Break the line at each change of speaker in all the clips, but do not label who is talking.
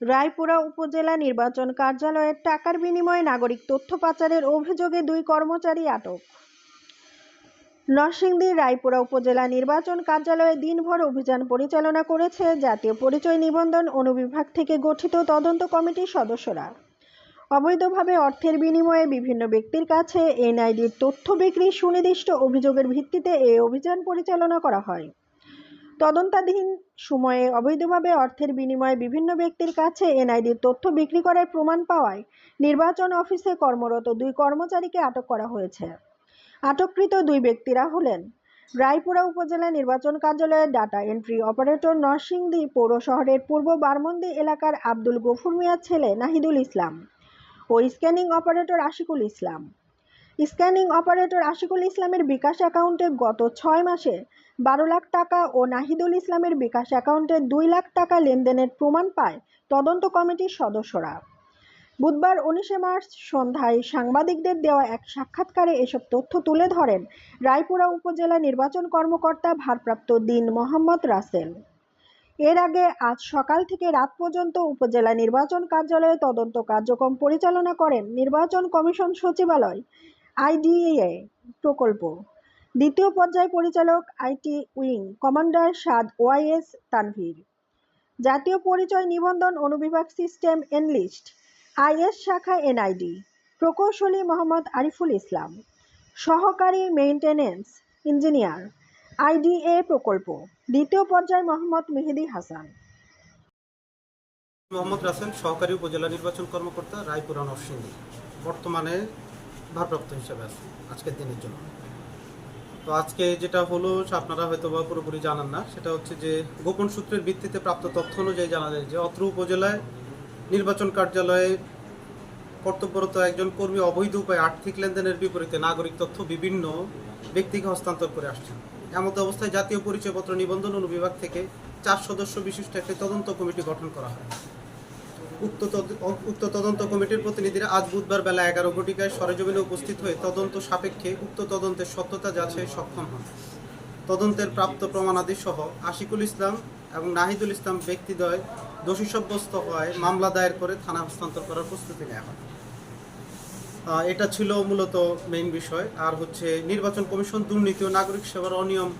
রায়পুরা উপজেলা নির্বাচন কার্যালয়ের টাকার বিনিময়ে নাগরিক তথ্য পাচারের অভিযোগে দুই কর্মচারী আটক। নরসিংদীর রায়পুরা উপজেলা নির্বাচন কার্যালয়ে দিনভর অভিযান পরিচালনা করেছে জাতীয় পরিচয় নিবন্ধন অনুবিভাগ থেকে গঠিত তদন্ত কমিটির সদস্যরা। অবৈধভাবে অর্থের বিনিময়ে বিভিন্ন ব্যক্তির কাছে এনআইডির তথ্য বিক্রির সুনির্দিষ্ট অভিযোগের ভিত্তিতে এই অভিযান পরিচালনা করা হয়। তদন্তাধীন সময়ে অবৈধভাবে অর্থের বিনিময়ে বিভিন্ন ব্যক্তির কাছে এনআইডির তথ্য বিক্রি করার প্রমাণ পাওয়ায় নির্বাচন অফিসে কর্মরত দুই কর্মচারীকে আটক করা হয়েছে। আটককৃত দুই ব্যক্তিরা হলেন রায়পুরা উপজেলা নির্বাচন কার্যালয়ের ডাটা এন্ট্রি অপারেটর নরসিংদী পৌর শহরের পূর্ব বারমন্দি এলাকার আব্দুল গফুর মিয়ার ছেলে নাহিদুল ইসলাম ও scanning operator Ashikul Islam. Scanning operator Ashikul ইসলামের বিকাশ অ্যাকাউন্টে গত ছয় মাসে বারো লাখ টাকা ও নাহিদুল ইসলামের বিকাশ অ্যাকাউন্টে দুই লাখ টাকা লেনদেনের প্রমাণ পায় তদন্ত কমিটির সদস্যরা। বুধবার উনিশে মার্চ সন্ধ্যায় সাংবাদিকদের দেওয়া এক সাক্ষাৎকারে এসব তথ্য তুলে ধরেন রায়পুরা উপজেলা নির্বাচন কর্মকর্তা ভারপ্রাপ্ত দিন মোহাম্মদ রাসেল। এর আগে আজ সকাল থেকে রাত পর্যন্ত উপজেলা নির্বাচন কার্যালয়ে তদন্ত কার্যক্রম পরিচালনা করেন নির্বাচন কমিশন সচিবালয়। আইডিএ প্রকল্প। দ্বিতীয় পর্যায় পরিচালক IT wing commander Saad YS Tanvir. জাতীয় পরিচয় নিবন্ধন অনুবিভাগ সিস্টেম এনলিস্ট, আইএস শাখা এনআইডি, প্রকৌশলী মোহাম্মদ আরিফুল ইসলাম, সহকারী মেইনটেনেন্স ইঞ্জিনিয়ার, আইডিএ প্রকল্প। দ্বিতীয় পর্যায় মোহাম্মদ মেহেদি হাসান।
মোহাম্মদ রাসেল, সহকারী উপজেলা নির্বাচন কর্মকর্তা রায়পুরা নরসিংদী বর্তমানে ভারপ্রাপ্ত হিসেবে আছে, আজকের দিনের জন্য। তো আজকে যেটা হলো, আপনারা হয়তো বা পুরোপুরি জানান না, সেটা হচ্ছে যে গোপন সূত্রের ভিত্তিতে প্রাপ্ত তথ্য অনুযায়ী জানা যায় যে অত্র উপজেলায় নির্বাচন কার্যালয়ে কর্তব্যরত একজন কর্মী অবৈধ উপায়ে আর্থিক লেনদেনের বিপরীতে নাগরিক তথ্য বিভিন্ন ব্যক্তিকে হস্তান্তর করে আসছেন। এমত অবস্থায় জাতীয় পরিচয়পত্র নিবন্ধন অনুবিভাগ থেকে চার সদস্য বিশিষ্ট একটি তদন্ত কমিটি গঠন করা হয়। উক্ত তদ- উক্ত তদন্ত কমিটির প্রতিনিধিরা আজ বুধবার বেলা এগারো ঘটিকায় সরেজমিনে উপস্থিত হয়ে তদন্ত সাপেক্ষে উক্ত তদন্তের সত্যতা যাচাই সক্ষম হন। তদন্তের প্রাপ্ত প্রমাণাদি সহ আশিকুল ইসলাম এবং নাহিদুল ইসলাম ব্যক্তিদ্বয় দোষী সাব্যস্ত হওয়ায় মামলা দায়ের করে থানা হস্তান্তর করার প্রস্তুতি নেওয়া হয়। এটা ছিল মূলত মেইন বিষয়। আর হচ্ছে নির্বাচন কমিশন দুর্নীতি ও নাগরিক সেবার অনিয়ম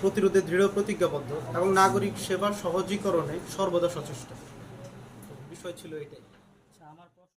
প্রতিরোধে দৃঢ় প্রতিজ্ঞাবদ্ধ এবং নাগরিক সেবার সহজীকরণে সর্বদা সচেষ্ট। বিষয় ছিল এটাই। আচ্ছা আমার